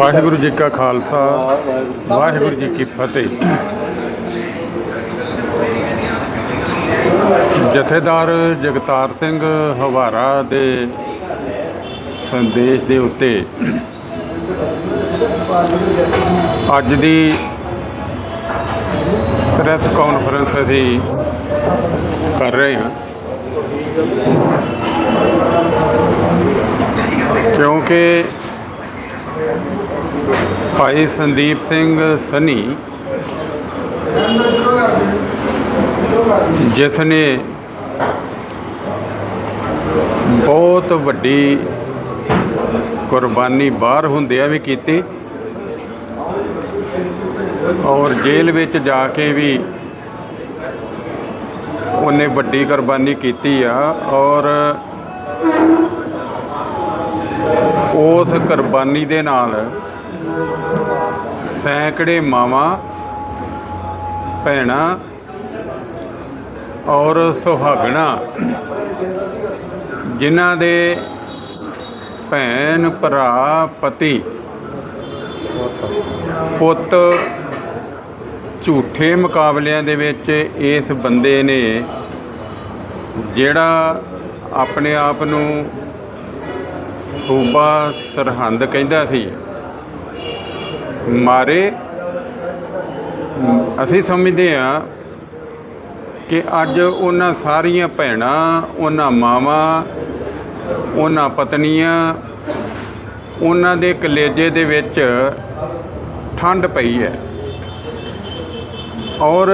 ਵਾਹਿਗੁਰੂ ਜੀ ਕਾ ਖਾਲਸਾ, ਵਾਹਿਗੁਰੂ ਜੀ ਕੀ ਫਤਿਹ। ਜਥੇਦਾਰ ਜਗਤਾਰ ਸਿੰਘ ਹਵਾਰਾ ਦੇ ਸੰਦੇਸ਼ ਦੇ ਉੱਤੇ ਅੱਜ ਦੀ ਪ੍ਰੈਸ ਕਾਨਫਰੰਸ ਅਸੀਂ ਕਰ ਰਹੇ ਹਾਂ। ਕਿਉਂਕਿ ਭਾਈ ਸੰਦੀਪ ਸਿੰਘ ਸਨੀ ਜਿਸ ਨੇ ਬਹੁਤ ਵੱਡੀ ਕੁਰਬਾਨੀ ਬਾਹਰ ਹੁੰਦਿਆਂ ਵੀ ਕੀਤੀ ਔਰ ਜੇਲ੍ਹ ਵਿੱਚ ਜਾ ਕੇ ਵੀ ਉਹਨੇ ਵੱਡੀ ਕੁਰਬਾਨੀ ਕੀਤੀ ਆ ਔਰ ਉਸ ਕੁਰਬਾਨੀ ਦੇ ਨਾਲ ਸੈਂਕੜੇ ਮਾਵਾਂ, ਭੈਣਾਂ ਔਰ ਸੁਹਾਗਣਾ, ਜਿਨ੍ਹਾਂ ਦੇ ਭੈਣ, ਭਰਾ, ਪਤੀ, ਪੁੱਤ ਝੂਠੇ ਮੁਕਾਬਲਿਆਂ ਦੇ ਵਿੱਚ ਇਸ ਬੰਦੇ ਨੇ ਜਿਹੜਾ ਆਪਣੇ ਆਪ ਨੂੰ ਸੂਬਾ ਸਰਹੰਦ ਕਹਿੰਦਾ ਸੀ। ਮਾਰੇ। ਅਸੀਂ ਸਮਝਦੇ ਹਾਂ ਕਿ ਅੱਜ ਉਹਨਾਂ ਸਾਰੀਆਂ ਭੈਣਾਂ, ਉਹਨਾਂ ਮਾਵਾਂ, ਉਹਨਾਂ ਪਤਨੀਆਂ, ਉਹਨਾਂ ਦੇ ਕਲੇਜੇ ਦੇ ਵਿੱਚ ਠੰਡ ਪਈ ਹੈ। ਔਰ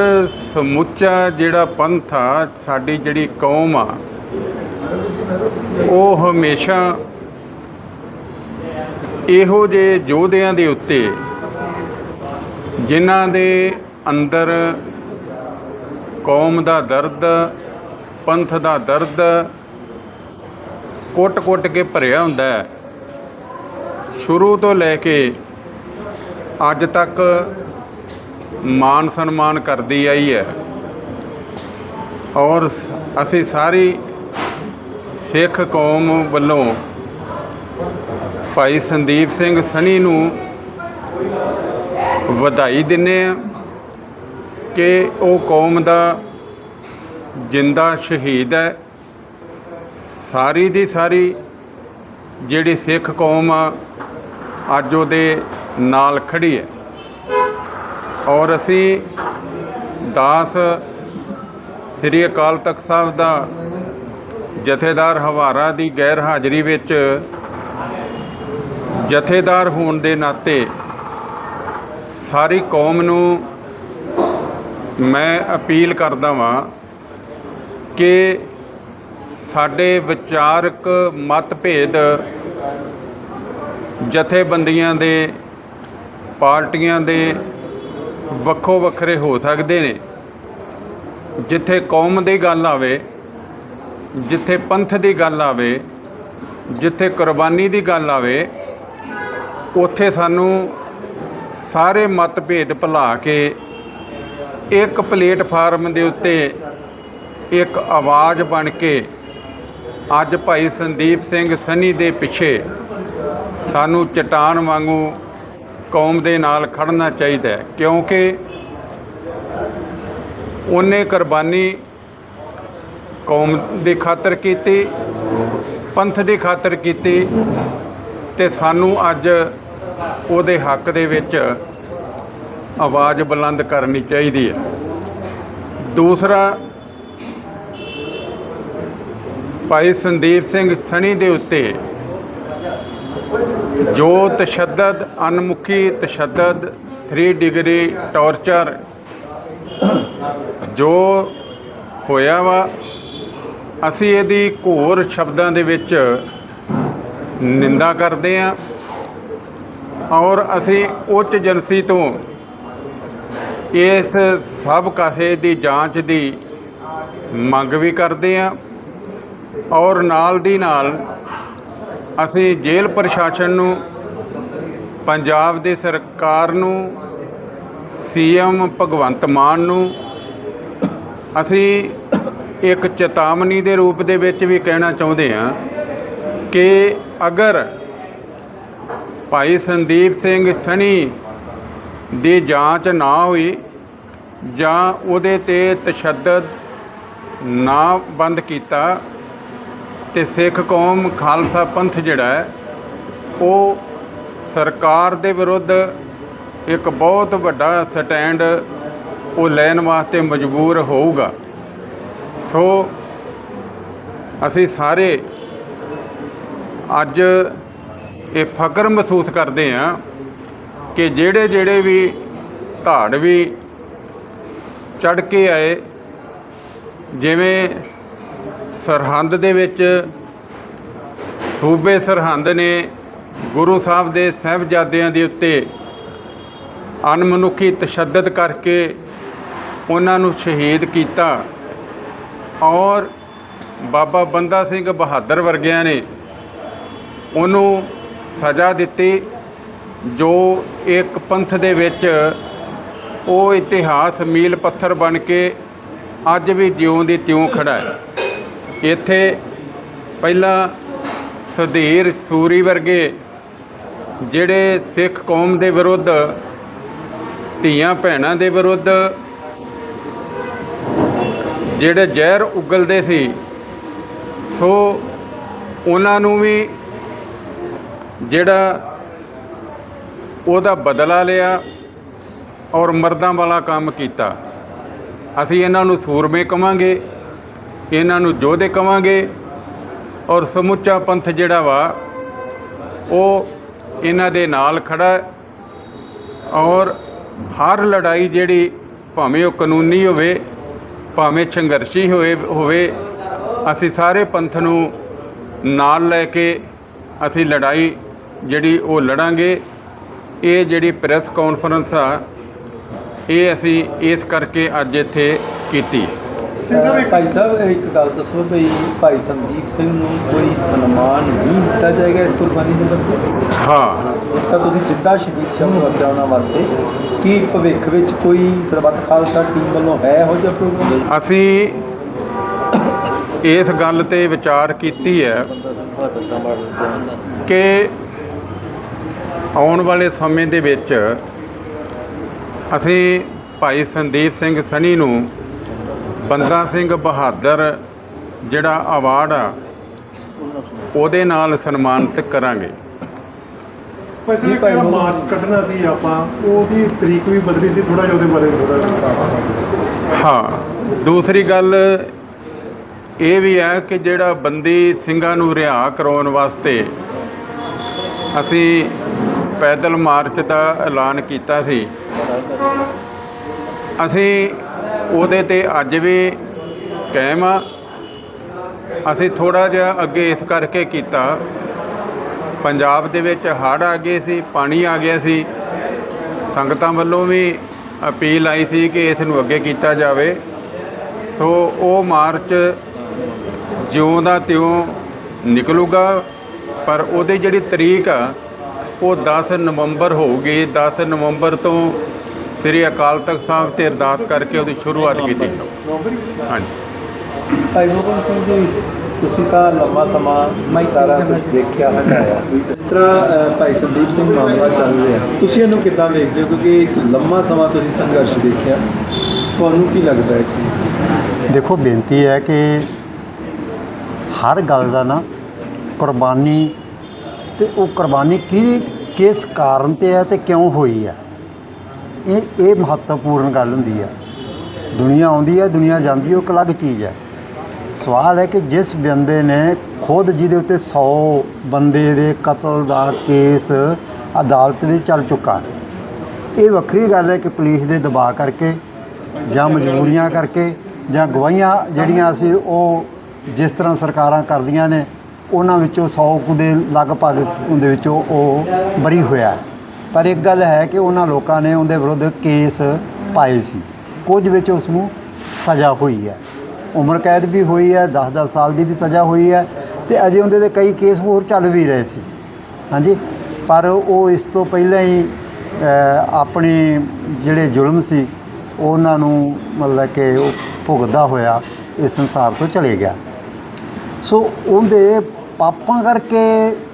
ਸਮੁੱਚਾ ਜਿਹੜਾ ਪੰਥ ਆ, ਸਾਡੀ ਜਿਹੜੀ ਕੌਮ ਆ, ਉਹ ਹਮੇਸ਼ਾ ਇਹੋ ਜਿਹੇ ਯੋਧਿਆਂ ਦੇ ਉੱਤੇ ਜਿਨ੍ਹਾਂ ਦੇ ਅੰਦਰ ਕੌਮ ਦਾ ਦਰਦ, ਪੰਥ ਦਾ ਦਰਦ ਕੁੱਟ-ਕੁੱਟ ਕੇ ਭਰਿਆ ਹੁੰਦਾ ਹੈ। ਸ਼ੁਰੂ ਤੋਂ ਲੈ ਕੇ ਅੱਜ ਤੱਕ ਮਾਨ ਸਨਮਾਨ ਕਰਦੀ ਆਈ ਹੈ। ਔਰ ਸ- ਅਸੀਂ ਸਾਰੀ ਸਿੱਖ ਕੌਮ ਵੱਲੋਂ ਭਾਈ ਸੰਦੀਪ ਸਿੰਘ ਸਣੀ ਨੂੰ ਵਧਾਈ ਦਿੰਨੇ ਆ ਕਿ ਉਹ ਕੌਮ ਦਾ ਜਿੰਦਾ ਸ਼ਹੀਦ ਹੈ। ਸਾਰੀ ਦੀ ਸਾਰੀ ਜਿਹੜੀ ਸਿੱਖ ਕੌਮ ਆ, ਅੱਜ ਉਹਦੇ ਨਾਲ ਖੜੀ ਹੈ। ਔਰ ਅਸੀਂ ਦਾਸ ਸ੍ਰੀ ਅਕਾਲ ਤਖਤ ਸਾਹਿਬ ਦਾ ਜਥੇਦਾਰ ਹਵਾਰਾ ਦੀ ਗੈਰ ਹਾਜ਼ਰੀ ਵਿੱਚ ਜਥੇਦਾਰ ਹੋਣ ਦੇ ਨਾਤੇ ਸਾਰੀ ਕੌਮ ਨੂੰ ਮੈਂ ਅਪੀਲ ਕਰਦਾ ਵਾਂ ਕਿ ਸਾਡੇ ਵਿਚਾਰਕ ਮਤਭੇਦ ਜਥੇਬੰਦੀਆਂ ਦੇ, ਪਾਰਟੀਆਂ ਦੇ ਵੱਖੋ ਵੱਖਰੇ ਹੋ ਸਕਦੇ ਨੇ। ਜਿੱਥੇ ਕੌਮ ਦੀ ਗੱਲ ਆਵੇ, ਜਿੱਥੇ ਪੰਥ ਦੀ ਗੱਲ ਆਵੇ, ਜਿੱਥੇ ਕੁਰਬਾਨੀ ਦੀ ਗੱਲ ਆਵੇ, ਉੱਥੇ ਸਾਨੂੰ ਸਾਰੇ ਮਤਭੇਦ ਭੁਲਾ ਕੇ ਇੱਕ ਪਲੇਟਫਾਰਮ ਦੇ ਉੱਤੇ ਇੱਕ ਆਵਾਜ਼ ਬਣ ਕੇ ਅੱਜ ਭਾਈ ਸੰਦੀਪ ਸਿੰਘ ਸਨੀ ਦੇ ਪਿੱਛੇ ਸਾਨੂੰ ਚਟਾਨ ਵਾਂਗੂ ਕੌਮ ਦੇ ਨਾਲ ਖੜਨਾ ਚਾਹੀਦਾ ਹੈ, ਕਿਉਂਕਿ ਉਹਨੇ ਕੁਰਬਾਨੀ ਕੌਮ ਦੇ ਖਾਤਰ ਕੀਤੀ, ਪੰਥ ਦੇ ਖਾਤਰ ਕੀਤੀ ਤੇ ਸਾਨੂੰ ਅੱਜ ਉਹਦੇ ਹੱਕ ਦੇ ਵਿੱਚ ਆਵਾਜ਼ ਬੁਲੰਦ ਕਰਨੀ ਚਾਹੀਦੀ ਹੈ। ਦੂਸਰਾ, ਭਾਈ ਸੰਦੀਪ ਸਿੰਘ ਸਣੀ ਦੇ ਉੱਤੇ ਜੋ ਤਸ਼ੱਦਦ ਅਨਮੁਖੀ ਤਸ਼ੱਦਦ 3 ਡਿਗਰੀ ਟੌਰਚਰ ਜੋ ਹੋਇਆ ਵਾ, ਅਸੀਂ ਇਹਦੀ ਘੋਰ ਸ਼ਬਦਾਂ ਦੇ ਵਿੱਚ ਨਿੰਦਾ ਕਰਦੇ ਹਾਂ। ਔਰ ਅਸੀਂ ਉੱਚ ਏਜੰਸੀ ਤੋਂ ਇਸ ਸਭ ਕਾਸੇ ਦੀ ਜਾਂਚ ਦੀ ਮੰਗ ਵੀ ਕਰਦੇ ਹਾਂ ਔਰ ਨਾਲ ਦੀ ਨਾਲ ਅਸੀਂ ਜੇਲ੍ਹ ਪ੍ਰਸ਼ਾਸਨ ਨੂੰ, ਪੰਜਾਬ ਦੀ ਸਰਕਾਰ ਨੂੰ, ਸੀਐਮ ਭਗਵੰਤ ਮਾਨ ਨੂੰ ਅਸੀਂ ਇੱਕ ਚੇਤਾਵਨੀ ਦੇ ਰੂਪ ਦੇ ਵਿੱਚ ਵੀ ਕਹਿਣਾ ਚਾਹੁੰਦੇ ਹਾਂ ਕਿ ਅਗਰ ਭਾਈ ਸੰਦੀਪ ਸਿੰਘ ਸਣੀ ਦੀ ਜਾਂਚ ਨਾ ਹੋਈ ਜਾਂ ਉਹਦੇ ਤੇ ਤਸ਼ੱਦਦ ਨਾ ਬੰਦ ਕੀਤਾ ਤੇ ਸਿੱਖ ਕੌਮ ਖਾਲਸਾ ਪੰਥ ਜਿਹੜਾ ਹੈ, ਉਹ ਸਰਕਾਰ ਦੇ ਵਿਰੁੱਧ ਇੱਕ ਬਹੁਤ ਵੱਡਾ ਸਟੈਂਡ ਉਹ ਲੈਣ ਵਾਸਤੇ ਮਜਬੂਰ ਹੋਊਗਾ। ਸੋ ਅਸੀਂ ਸਾਰੇ ਅੱਜ ਇਹ ਫਕਰ ਮਹਿਸੂਸ ਕਰਦੇ ਹਾਂ ਕਿ ਜਿਹੜੇ ਜਿਹੜੇ ਵੀ ਧਾੜਵੀ ਚੜ ਕੇ ਆਏ, ਜਿਵੇਂ ਸਰਹੰਦ ਦੇ ਵਿੱਚ ਸੂਬੇ ਸਰਹੰਦ ਨੇ ਗੁਰੂ ਸਾਹਿਬ ਦੇ ਸਾਹਿਬਜ਼ਾਦਿਆਂ ਦੇ ਉੱਤੇ ਅਣਮਨੁੱਖੀ ਤਸ਼ੱਦਦ ਕਰਕੇ ਉਹਨਾਂ ਨੂੰ ਸ਼ਹੀਦ ਕੀਤਾ ਔਰ ਬਾਬਾ ਬੰਦਾ ਸਿੰਘ ਬਹਾਦਰ ਵਰਗਿਆਂ ਨੇ ਉਹਨੂੰ ਸਜ਼ਾ ਦਿੱਤੀ, ਜੋ ਇੱਕ ਪੰਥ ਦੇ ਵਿੱਚ ਉਹ ਇਤਿਹਾਸ ਮੀਲ ਪੱਥਰ ਬਣ ਕੇ ਅੱਜ ਵੀ ਜਿਉਂ ਦੀ ਤਿਉਂ ਖੜਾ ਹੈ। ਇੱਥੇ ਪਹਿਲਾਂ ਸੁਧੀਰ ਸੂਰੀ ਵਰਗੇ ਜਿਹੜੇ ਸਿੱਖ ਕੌਮ ਦੇ ਵਿਰੁੱਧ, ਧੀਆਂ ਭੈਣਾਂ ਦੇ ਵਿਰੁੱਧ ਜਿਹੜੇ ਜ਼ਹਿਰ ਉਗਲਦੇ ਸੀ, ਸੋ ਉਹਨਾਂ ਨੂੰ ਵੀ ਜਿਹੜਾ ਉਹਦਾ ਬਦਲਾ ਲਿਆ ਔਰ ਮਰਦਾਂ ਵਾਲਾ ਕੰਮ ਕੀਤਾ। ਅਸੀਂ ਇਹਨਾਂ ਨੂੰ ਸੂਰਮੇ ਕਵਾਂਗੇ, ਇਹਨਾਂ ਨੂੰ ਯੋਧੇ ਕਵਾਂਗੇ ਔਰ ਸਮੁੱਚਾ ਪੰਥ ਜਿਹੜਾ ਵਾ, ਉਹ ਇਹਨਾਂ ਦੇ ਨਾਲ ਖੜਾ ਔਰ ਹਰ ਲੜਾਈ ਜਿਹੜੀ ਭਾਵੇਂ ਉਹ ਕਾਨੂੰਨੀ ਹੋਵੇ, ਭਾਵੇਂ ਸੰਘਰਸ਼ੀ ਹੋਵੇ ਹੋਵੇ, ਅਸੀਂ ਸਾਰੇ ਪੰਥ ਨੂੰ ਨਾਲ ਲੈ ਕੇ ਅਸੀਂ ਲੜਾਈ ਜਿਹੜੀ ਉਹ ਲੜਾਂਗੇ ਇਹ ਜਿਹੜੀ ਪ੍ਰੈਸ ਕਾਨਫਰੰਸ ਆ ਇਹ ਅਸੀਂ ਇਸ ਕਰਕੇ ਅੱਜ ਇੱਥੇ ਕੀਤੀ। ਸਿੰਘ ਸਾਹਿਬ ਇੱਕ ਭਾਈ ਸਾਹਿਬ ਇੱਕ ਗੱਲ ਦੱਸੋ ਵੀ ਭਾਈ ਸੰਦੀਪ ਸਿੰਘ ਨੂੰ ਕੋਈ ਸਨਮਾਨ ਨਹੀਂ ਦਿੱਤਾ ਜਾਏਗਾ ਇਸ ਕੁਰਬਾਨੀ ਦੇ ਬਦਲੇ ਹਾਂ। ਜਿਸ ਤਰ੍ਹਾਂ ਤੁਸੀਂ ਜਿੱਦਾਂ ਸ਼ਹੀਦ ਸ਼ਬਦ ਵਰਤਿਆ ਉਹਨਾਂ ਵਾਸਤੇ ਕੀ ਭਵਿੱਖ ਵਿੱਚ ਕੋਈ ਸਰਬੱਤ ਖਾਲਸਾ ਟੀਮ ਵੱਲੋਂ ਹੈ ਇਹੋ ਜਿਹਾ ਪ੍ਰੋਗਰਾਮ? ਅਸੀਂ ਇਸ ਗੱਲ ਤੇ ਵਿਚਾਰ ਕੀਤੀ ਹੈ ਕਿ ਆਉਣ ਵਾਲੇ ਸਮੇਂ ਦੇ ਵਿੱਚ ਅਸੀਂ ਭਾਈ ਸੰਦੀਪ ਸਿੰਘ ਸਣੀ ਨੂੰ ਬੰਦਾ ਸਿੰਘ ਬਹਾਦਰ ਜਿਹੜਾ ਅਵਾਰਡ ਆ ਉਹਦੇ ਨਾਲ ਸਨਮਾਨਿਤ ਕਰਾਂਗੇ। ਵੈਸੇ ਜਿਹੜਾ ਮਾਰਚ ਕੱਢਣਾ ਸੀ ਆਪਾਂ ਉਹਦੀ ਤਰੀਕ ਵੀ ਬਦਲੀ ਸੀ ਥੋੜਾ ਜਿਹਾ ਉਹਦੇ ਬਾਰੇ ਥੋੜਾ ਵਿਸਤਾਰ ਹਾਂ ਦੂਸਰੀ ਗੱਲ ਇਹ ਵੀ ਹੈ ਕਿ ਜਿਹੜਾ ਬੰਦੀ ਸਿੰਘਾਂ ਨੂੰ ਰਿਹਾ ਕਰਾਉਣ ਵਾਸਤੇ ਅਸੀਂ ਪੈਦਲ ਮਾਰਚ ਦਾ ਐਲਾਨ ਕੀਤਾ ਸੀ। ਅਸੀਂ ਉਹਦੇ ਤੇ ਅੱਜ ਵੀ ਕਾਇਮ ਆ। ਅਸੀਂ ਥੋੜਾ ਜਿਹਾ ਅੱਗੇ ਇਸ ਕਰਕੇ ਕੀਤਾ। ਪੰਜਾਬ ਦੇ ਵਿੱਚ ਹੜ੍ਹ ਆ ਗਏ ਸੀ, ਪਾਣੀ ਆ ਗਿਆ ਸੀ। ਸੰਗਤਾਂ ਵੱਲੋਂ ਵੀ ਅਪੀਲ ਆਈ ਸੀ ਕਿ ਇਸ ਨੂੰ ਅੱਗੇ ਕੀਤਾ ਜਾਵੇ। ਸੋ ਉਹ ਮਾਰਚ ਜਿਉਂ ਦਾ ਤਿਉਂ ਨਿਕਲੂਗਾ, ਪਰ ਉਹਦੀ ਜਿਹੜੀ ਤਰੀਕ ਆ ਉਹ 10 ਨਵੰਬਰ ਹੋਊਗੀ 10 ਨਵੰਬਰ ਤੋਂ ਸ੍ਰੀ ਅਕਾਲ ਤਖਤ ਸਾਹਿਬ ਤੇ ਅਰਦਾਸ ਕਰਕੇ ਉਹਦੀ ਸ਼ੁਰੂਆਤ ਕੀਤੀ। ਹਾਂਜੀ। ਭਾਈ ਮੋਹਨ ਸਿੰਘ ਜੀ ਤੁਸੀਂ ਤਾਂ ਲੰਮਾ ਸਮਾਂ ਸਾਰਾ ਕੁਝ ਦੇਖਿਆ ਹਟਾਇਆ। ਇਸ ਤਰ੍ਹਾਂ ਭਾਈ ਸੰਦੀਪ ਸਿੰਘ ਮਾਮਲਾ ਚੱਲ ਰਿਹਾ। ਤੁਸੀਂ ਇਹਨੂੰ ਕਿੱਦਾਂ ਦੇਖਦੇ ਹੋ? ਕਿਉਂਕਿ ਇੱਕ ਲੰਮਾ ਸਮਾਂ ਤੁਸੀਂ ਸੰਘਰਸ਼ ਦੇਖਿਆ। ਤੁਹਾਨੂੰ ਕੀ ਲੱਗਦਾ ਹੈ ਕਿ? ਦੇਖੋ ਬੇਨਤੀ ਹੈ ਕਿ ਹਰ ਗੱਲ ਦਾ ਨਾ ਕੁਰਬਾਨੀ ਤੇ ਉਹ ਕੁਰਬਾਨੀ ਕਿਹਦੀ, ਕਿਸ ਕਾਰਨ ਤੇ ਹੈ ਤੇ ਕਿਉਂ ਹੋਈ ਹੈ? ਇਹ ਇਹ ਮਹੱਤਵਪੂਰਨ ਗੱਲ ਹੁੰਦੀ ਹੈ। ਦੁਨੀਆ ਆਉਂਦੀ ਹੈ, ਦੁਨੀਆ ਜਾਂਦੀ ਹੈ, ਉਹ ਇੱਕ ਅਲੱਗ ਚੀਜ਼ ਹੈ। ਸਵਾਲ ਹੈ ਕਿ ਜਿਸ ਬੰਦੇ ਨੇ ਖੁਦ ਜਿਹਦੇ ਉੱਤੇ 100 ਬੰਦੇ ਦੇ ਕਤਲ ਦਾ ਕੇਸ ਅਦਾਲਤ ਵਿੱਚ ਚੱਲ ਚੁੱਕਾ ਇਹ ਵੱਖਰੀ ਗੱਲ ਹੈ ਕਿ ਪੁਲਿਸ ਦੇ ਦਬਾਅ ਕਰਕੇ ਜਾਂ ਮਜਬੂਰੀਆਂ ਕਰਕੇ ਜਾਂ ਗਵਾਹੀਆਂ ਜਿਹੜੀਆਂ ਅਸੀਂ ਉਹ ਜਿਸ ਤਰ੍ਹਾਂ ਸਰਕਾਰਾਂ ਕਰਦੀਆਂ ਨੇ ਉਹਨਾਂ ਵਿੱਚੋਂ 100 ਕੁ ਦੇ ਲਗਭਗ ਉਹਦੇ ਵਿੱਚੋਂ ਉਹ ਬਰੀ ਹੋਇਆ। ਪਰ ਇੱਕ ਗੱਲ ਹੈ ਕਿ ਉਹਨਾਂ ਲੋਕਾਂ ਨੇ ਉਹਦੇ ਵਿਰੁੱਧ ਕੇਸ ਪਾਏ ਸੀ। ਕੁਝ ਵਿੱਚ ਉਸ ਨੂੰ ਸਜ਼ਾ ਹੋਈ ਹੈ। ਉਮਰ ਕੈਦ ਵੀ ਹੋਈ ਹੈ 10-10 ਸਾਲ ਦੀ ਵੀ ਸਜ਼ਾ ਹੋਈ ਹੈ ਤੇ ਅਜੇ ਉਹਦੇ ਤੇ ਕਈ ਕੇਸ ਹੋਰ ਚੱਲ ਵੀ ਰਹੇ ਸੀ। ਹਾਂਜੀ? ਪਰ ਉਹ ਇਸ ਤੋਂ ਪਹਿਲਾਂ ਹੀ ਆਪਣੇ ਜਿਹੜੇ ਜ਼ੁਲਮ ਸੀ, ਉਹਨਾਂ ਨੂੰ ਮਤਲਬ ਕਿ ਉਹ ਭੁਗਦਾ ਹੋਇਆ ਇਸ ਸੰਸਾਰ ਤੋਂ ਚਲੇ ਗਿਆ। ਸੋ ਉਹਦੇ ਪਾਪਾਂ ਕਰਕੇ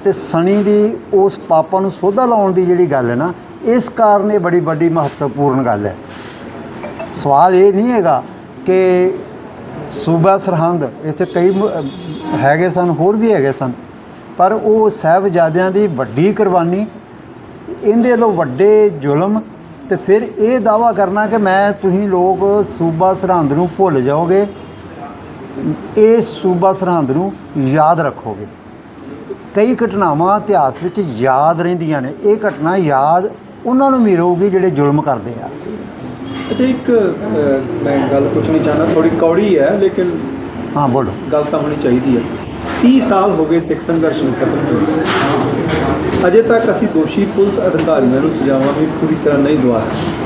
ਤੇ ਸਣੀ ਦੀ ਉਸ ਪਾਪਾਂ ਨੂੰ ਸੋਧਾ ਲਾਉਣ ਦੀ ਜਿਹੜੀ ਗੱਲ ਹੈ ਨਾ, ਇਸ ਕਾਰਨ ਇਹ ਬੜੀ ਵੱਡੀ ਮਹੱਤਵਪੂਰਨ ਗੱਲ ਹੈ। ਸਵਾਲ ਇਹ ਨਹੀਂ ਹੈਗਾ ਕਿ ਸੂਬਾ ਸਰਹੰਦ ਇੱਥੇ ਕਈ ਹੈਗੇ ਸਨ, ਹੋਰ ਵੀ ਹੈਗੇ ਸਨ, ਪਰ ਉਹ ਸਾਹਿਬਜ਼ਾਦਿਆਂ ਦੀ ਵੱਡੀ ਕੁਰਬਾਨੀ, ਇਹਦੇ ਤੋਂ ਵੱਡੇ ਜ਼ੁਲਮ ਤੇ ਫਿਰ ਇਹ ਦਾਵਾ ਕਰਨਾ ਕਿ ਮੈਂ, ਤੁਸੀਂ ਲੋਕ ਸੂਬਾ ਸਰਹੰਦ ਨੂੰ ਭੁੱਲ ਜਾਓਗੇ ਇਹ ਸੂਬਾ ਸਰਹੰਦ ਨੂੰ ਯਾਦ ਰੱਖੋਗੇ। ਕਈ ਘਟਨਾਵਾਂ ਇਤਿਹਾਸ ਵਿੱਚ ਯਾਦ ਰਹਿੰਦੀਆਂ ਨੇ। ਇਹ ਘਟਨਾ ਯਾਦ ਉਹਨਾਂ ਨੂੰ ਵੀ ਰਹੂਗੀ ਜਿਹੜੇ ਜ਼ੁਲਮ ਕਰਦੇ ਆ। ਅੱਛਾ ਇੱਕ ਮੈਂ ਗੱਲ ਪੁੱਛਣੀ ਚਾਹਨਾ ਥੋੜੀ ਕੌੜੀ ਹੈ ਲੇਕਿਨ ਹਾਂ ਬੋਲੋ। ਗੱਲ ਤਾਂ ਹੋਣੀ ਚਾਹੀਦੀ ਹੈ। 30 ਸਾਲ ਹੋ ਗਏ ਸਿੱਖ ਸੰਘਰਸ਼ ਨੂੰ ਖਤਮ ਹੋਏ ਅਜੇ ਤੱਕ ਅਸੀਂ ਦੋਸ਼ੀ ਪੁਲਿਸ ਅਧਿਕਾਰੀਆਂ ਨੂੰ ਸਜ਼ਾਵਾਂ ਵੀ ਪੂਰੀ ਤਰ੍ਹਾਂ ਨਹੀਂ ਦਵਾ ਸਕੇ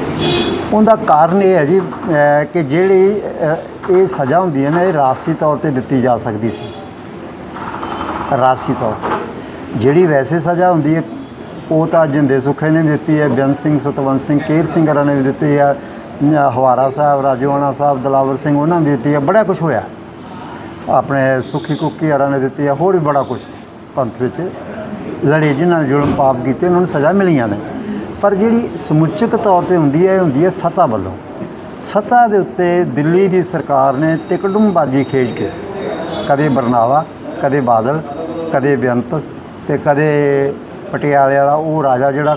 ਉਹਦਾ ਕਾਰਨ ਇਹ ਹੈ ਜੀ ਅਹ, ਕਿ ਜਿਹੜੀ ਅਹ, ਇਹ ਸਜ਼ਾ ਹੁੰਦੀ ਹੈ ਨਾ ਇਹ ਰਾਸੀ ਤੌਰ ਤੇ ਦਿੱਤੀ ਜਾ ਸਕਦੀ ਸੀ। ਰਾਸੀ ਤੌਰ ਜਿਹੜੀ ਵੈਸੇ ਸਜ਼ਾ ਹੁੰਦੀ ਹੈ ਉਹ ਤਾਂ ਜਿੰਦੇ ਸੁੱਖੇ ਨੇ ਦਿੱਤੀ ਹੈ ਬੇਅੰਤ ਸਿੰਘ ਸਤਵੰਤ ਸਿੰਘ ਕੇਰ ਸਿੰਘ ਹਰਾਂ ਨੇ ਵੀ ਦਿੱਤੀ ਹੈ ਅਹ, ਹਵਾਰਾ ਸਾਹਿਬ ਰਾਜੋਆਣਾ ਸਾਹਿਬ ਦਲਾਵਰ ਸਿੰਘ ਉਹਨਾਂ ਨੇ ਦਿੱਤੀ ਹੈ ਬੜਾ ਕੁਝ ਹੋਇਆ। ਆਪਣੇ ਸੁੱਖੀ ਕੁੱਕੀ ਹਰਾਂ ਨੇ ਦਿੱਤੀ ਹੈ ਹੋਰ ਵੀ ਬੜਾ ਕੁਝ ਪੰਥ ਵਿੱਚ ਲੜੇ ਜਿਨ੍ਹਾਂ ਨੇ ਜ਼ੁਲਮ ਪਾਪ ਕੀਤੇ ਉਹਨਾਂ ਨੂੰ ਸਜ਼ਾ ਮਿਲੀਆਂ ਨੇ। ਪਰ ਜਿਹੜੀ ਸਮੁੱਚਕ ਤੌਰ ਤੇ ਹੁੰਦੀ ਹੈ ਇਹ ਹੁੰਦੀ ਹੈ ਸਤਾ ਵੱਲੋਂ। ਸਤਾ ਦੇ ਉੱਤੇ ਦਿੱਲੀ ਦੀ ਸਰਕਾਰ ਨੇ ਟਿਕਟੁੰਬਾਜ਼ੀ ਖੇਡ ਕੇ ਕਦੇ ਬਰਨਾਲਾ, ਕਦੇ ਬਾਦਲ, ਕਦੇ ਬੇਅੰਤ ਤੇ ਕਦੇ ਪਟਿਆਲੇ ਵਾਲਾ ਉਹ ਰਾਜਾ ਜਿਹੜਾ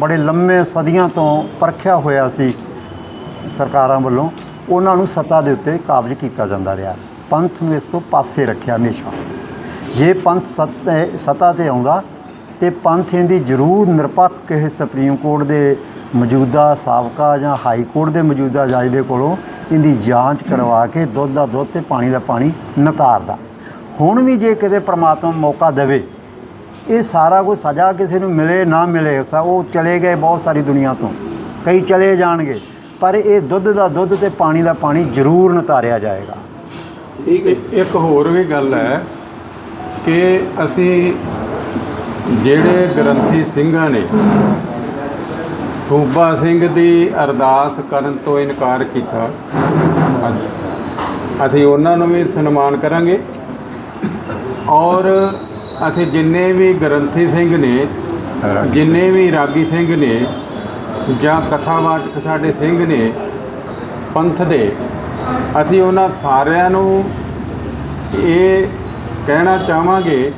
ਬੜੇ ਲੰਮੇ ਸਦੀਆਂ ਤੋਂ ਪਰਖਿਆ ਹੋਇਆ ਸੀ ਸਰਕਾਰਾਂ ਵੱਲੋਂ, ਉਹਨਾਂ ਨੂੰ ਸੱਤਾ ਦੇ ਉੱਤੇ ਕਾਬਜ ਕੀਤਾ ਜਾਂਦਾ ਰਿਹਾ। ਪੰਥ ਨੂੰ ਇਸ ਤੋਂ ਪਾਸੇ ਰੱਖਿਆ ਹਮੇਸ਼ਾ। ਜੇ ਪੰਥ ਸੱਤਾ ਤੇ ਆਉਂਦਾ ਤੇ ਪੰਥ ਇਹਦੀ ਜ਼ਰੂਰ ਨਿਰਪੱਖ ਕਿਸੇ ਸੁਪਰੀਮ ਕੋਰਟ ਦੇ ਮੌਜੂਦਾ ਸਾਬਕਾ ਜਾਂ ਹਾਈ ਕੋਰਟ ਦੇ ਮੌਜੂਦਾ ਜੱਜ ਦੇ ਕੋਲੋਂ ਇਹਦੀ ਜਾਂਚ ਕਰਵਾ ਕੇ ਦੁੱਧ ਦਾ ਦੁੱਧ ਤੇ ਪਾਣੀ ਦਾ ਪਾਣੀ ਨਤਾਰਦਾ। ਹੁਣ ਵੀ ਜੇ ਕਿਤੇ ਪ੍ਰਮਾਤਮਾ ਮੌਕਾ ਦੇਵੇ, ਇਹ ਸਾਰਾ ਕੁਝ ਸਜ਼ਾ ਕਿਸੇ ਨੂੰ ਮਿਲੇ ਨਾ ਮਿਲੇ, ਸਾ ਉਹ ਚਲੇ ਗਏ ਬਹੁਤ ਸਾਰੀ ਦੁਨੀਆ ਤੋਂ। ਕਈ ਚਲੇ ਜਾਣਗੇ, ਪਰ ਇਹ ਦੁੱਧ ਦਾ ਦੁੱਧ ਤੇ ਪਾਣੀ ਦਾ ਪਾਣੀ ਜ਼ਰੂਰ ਨਤਾਰਿਆ ਜਾਏਗਾ। ਇੱਕ ਹੋਰ ਵੀ ਗੱਲ ਹੈ ਕਿ ਅਸੀਂ ਜਿਹੜੇ ਗ੍ਰੰਥੀ ਸਿੰਘਾਂ ਨੇ ਸੂਬਾ ਸਿੰਘ ਦੀ ਅਰਦਾਸ ਕਰਨ ਤੋਂ ਇਨਕਾਰ ਕੀਤਾ। ਅਸੀਂ ਉਹਨਾਂ ਨੂੰ ਵੀ ਸਨਮਾਨ ਕਰਾਂਗੇ। ਔਰ ਅਸੀਂ ਜਿੰਨੇ ਵੀ ਗ੍ਰੰਥੀ ਸਿੰਘ ਨੇ ਜਿੰਨੇ ਵੀ ਰਾਗੀ ਸਿੰਘ ਨੇ ਜਾਂ ਕਥਾਵਾਚਕ ਸਾਡੇ ਸਿੰਘ ਨੇ ਪੰਥ ਦੇ ਅਸੀਂ ਉਹਨਾਂ ਸਾਰਿਆਂ ਨੂੰ ਇਹ ਕਹਿਣਾ ਚਾਹਾਂਗੇ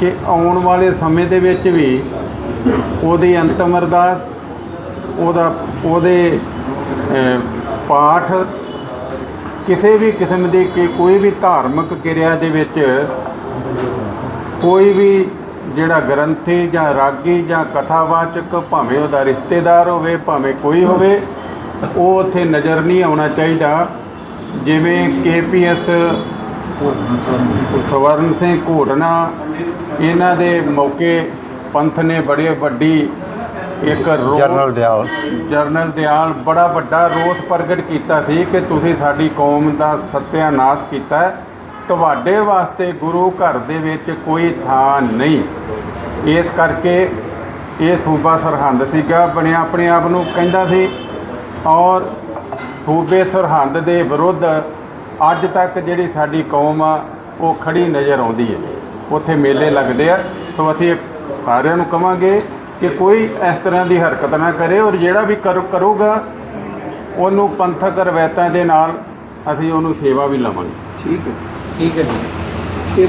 ਕਿ ਆਉਣ ਵਾਲੇ ਸਮੇਂ ਦੇ ਵਿੱਚ ਵੀ ਉਹਦੀ ਅੰਤਮ ਅਰਦਾਸ ਉਹਦਾ, ਉਹਦੇ ਪਾਠ ਕਿਸੇ ਵੀ ਕਿਸਮ ਦੀ ਕਿ ਕੋਈ ਵੀ ਧਾਰਮਿਕ ਕਿਰਿਆ ਦੇ ਵਿੱਚ ਕੋਈ ਵੀ ਜਿਹੜਾ ਗ੍ਰੰਥੀ ਜਾਂ ਰਾਗੀ ਜਾਂ ਕਥਾਵਾਚਕ, ਭਾਵੇਂ ਉਹਦਾ ਰਿਸ਼ਤੇਦਾਰ ਹੋਵੇ, ਭਾਵੇਂ ਕੋਈ ਹੋਵੇ, ਉਹ ਉੱਥੇ ਨਜ਼ਰ ਨਹੀਂ ਆਉਣਾ ਚਾਹੀਦਾ। ਜਿਵੇਂ ਕੇਪੀਐਸ, ਸਵਰਨ ਸਿੰਘ ਘੋਟਣਾ, ਇਹਨਾਂ ਦੇ ਮੌਕੇ ਪੰਥ ਨੇ ਬੜੇ ਵੱਡੀ ਇੱਕ ਰੋ- ਜਰਨਲ ਦਿਆਲ। ਜਰਨਲ ਦਿਆਲ ਬੜਾ ਵੱਡਾ ਰੋਸ ਪ੍ਰਗਟ ਕੀਤਾ ਸੀ ਕਿ ਤੁਸੀਂ ਸਾਡੀ ਕੌਮ ਦਾ ਸੱਤਿਆਨਾਸ਼ ਕੀਤਾ ਹੈ। ਤੁਹਾਡੇ ਵਾਸਤੇ ਗੁਰੂ ਘਰ ਦੇ ਵਿੱਚ ਕੋਈ ਥਾਂ ਨਹੀਂ। ਇਸ ਕਰਕੇ ਇਹ ਸੂਬਾ ਸਰਹੰਦ ਸੀਗਾ ਬਣਿਆ ਆਪਣੇ ਆਪ ਨੂੰ ਕਹਿੰਦਾ ਸੀ। ਔਰ ਸੂਬੇ ਸਰਹੰਦ ਦੇ ਵਿਰੁੱਧ ਅੱਜ ਤੱਕ ਜਿਹੜੀ ਸਾਡੀ ਕੌਮ ਆ ਉਹ ਖੜੀ ਨਜ਼ਰ ਆਉਂਦੀ ਹੈ। ਉੱਥੇ ਮੇਲੇ ਲੱਗਦੇ ਆ। ਸੋ ਅਸੀਂ ਸਾਰਿਆਂ ਨੂੰ ਕਵਾਂਗੇ ਕਿ ਕੋਈ ਇਸ ਤਰ੍ਹਾਂ ਦੀ ਹਰਕਤ ਨਾ ਕਰੇ ਔਰ ਜਿਹੜਾ ਵੀ ਕਰ, ਕਰੂਗਾ, ਉਹਨੂੰ ਪੰਥਕ ਰਵਾਇਤਾਂ ਦੇ ਨਾਲ ਅਸੀਂ ਉਹਨੂੰ ਸੇਵਾ ਵੀ ਲਵਾਂਗੇ। ਠੀਕ ਹੈ। ਠੀਕ ਹੈ ਜੀ।